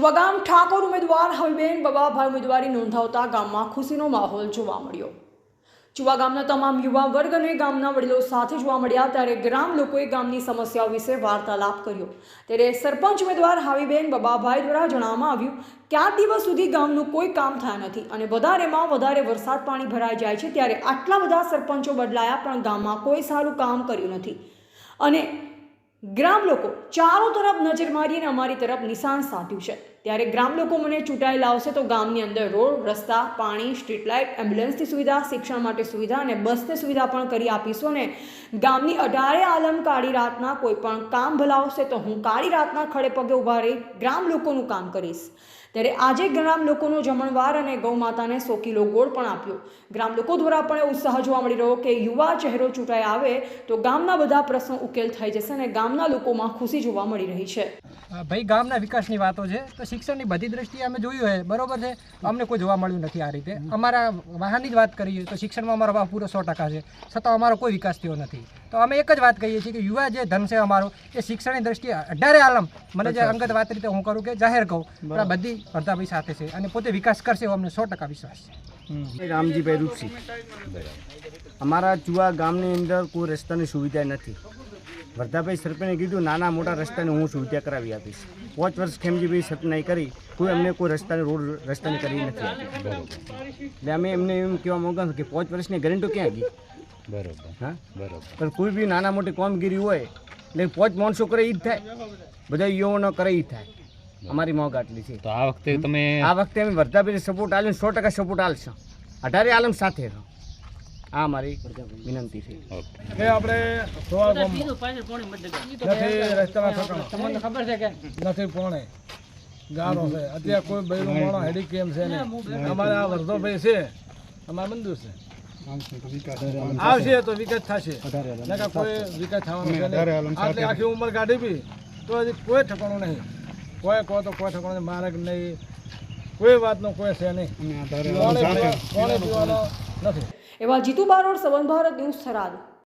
ચુવાગામ ઠાકોર ઉમેદવાર હલબેન બબાભાઈ ઉમેદવારી નોંધાવતા ગામમાં ખુશીનો માહોલ જોવા મળ્યો. ચુવા ગામના તમામ યુવા વર્ગ અને ગામના વડીલો સાથે જોવા મળ્યા ત્યારે ગ્રામ લોકોએ ગામની સમસ્યાઓ વિશે વાર્તાલાપ કર્યો. ત્યારે સરપંચ ઉમેદવાર હાવીબેન બબાભાઈ દ્વારા જણાવવામાં આવ્યું કે આ દિવસ સુધી ગામનું કોઈ કામ થયા નથી અને વધારેમાં વધારે વરસાદ પાણી ભરાઈ જાય છે, ત્યારે આટલા બધા સરપંચો બદલાયા પણ ગામમાં કોઈ સારું કામ કર્યું નથી. અને ગ્રામ લોકો ચારો તરફ નજર મારીને અમારી તરફ નિશાન સાધ્યું છે. ત્યારે ગ્રામ લોકો મને ચૂંટાઈ લાવશે તો ગામની અંદર રોડ, રસ્તા, પાણી સ્ટ્રીટ લાઇટ એમ્બ્યુલન્સની સુવિધા, શિક્ષણ માટે સુવિધા અને બસની સુવિધા પણ કરી આપીશું અને ગામની અઢારે આલમ કાળી રાતના કોઈ પણ કામ ભલાવશે તો હું કાળી રાતના ખડે પગે ઊભા રહી ગ્રામ લોકોનું કામ કરીશ. ત્યારે આજે ગ્રામ લોકોનો જમણવાર અને ગૌ માતાને સો ગોળ પણ આપ્યો. ગ્રામ લોકો દ્વારા પણ ઉત્સાહ જોવા મળી રહ્યો કે યુવા ચહેરો ચૂંટાઈ આવે તો ગામના બધા પ્રશ્નો ઉકેલ થઈ જશે અને ગામના લોકોમાં ખુશી જોવા મળી રહી છે. ભાઈ, ગામના વિકાસની વાતો છે. તો શિક્ષણની બધી દ્રષ્ટિએ અમે જોયું છે બરોબર છે? અમને કોઈ જોવા મળ્યું નથી આ રીતે. અમારા વાહનની જ વાત કરીએ તો શિક્ષણમાં અમારો ભાવ પૂરો સો ટકા છે છતાં અમારો કોઈ વિકાસ થયો નથી. તો અમે એક જ વાત કહીએ છીએ કે યુવા જે ધન છે અમારો એ શિક્ષણની દ્રષ્ટિએ અઢારે આલમ. મને જે અંગત વાત રીતે હું કરું કે જાહેર કહું આ બધી ભરતાભાઈ સાથે છે અને પોતે વિકાસ કરશે એવો અમને સો ટકા વિશ્વાસ છે. રામજીભાઈ રૂપસિંહ અમારા જુવા ગામની અંદર કોઈ રસ્તાની સુવિધા નથી. વર્ધાભાઈ સરપંચે કીધું નાના મોટા રસ્તાને હું સુવિધા કરાવી આપીશ. પાંચ વર્ષ ખેમજીભાઈ સપનાઈ કરી કોઈ અમને કોઈ રસ્તાની રોડ રસ્તાની કરી નથી આપી. એટલે અમે એમને એમ કહેવા માંગતા કે પાંચ વર્ષની ગેરંટી ક્યાં ગઈ? બરોબર. હા? બરોબર. પણ કોઈ બી નાના મોટી કામગીરી હોય એટલે પાંચ માણસો કરે એ જ થાય. બધા યુવાનો કરે એ થાય. અમારી મોગ આટલી છે. તો આ વખતે તમે આ વખતે અમે વર્ધાભાઈને સપોર્ટ આલ્યો સો ટકા સપોર્ટ આલશો. અઢારે આલમ સાથે રહો. આ મારી વિનંતી છે. ઓકે. આપણે નથી રસ્તામાં તમને ખબર છે કે? નથી પોણે. ગારો છે. અત્યારે કોઈ બૈરું માણો હેડી કેમ છે ને? અમારે આ વર્ધોભાઈ છે. અમારે મંદિર છે. આવશે તો વિકાસ થશે. કોઈ વિકાસ થવાનો છે આટલી આખી ઉંમર કાઢી બી તો હજી કોઈ ઠકાણું નહીં. કોઈ કહો તો કોઈ ઠકાણું નહીં. માર્ગ નહીં. કોઈ વાતનો કોઈ છે નહીં. કોણે પીવાનો નથી. એવા જીતુ બારોડ સવન ભારત ન્યૂઝ થરાદ.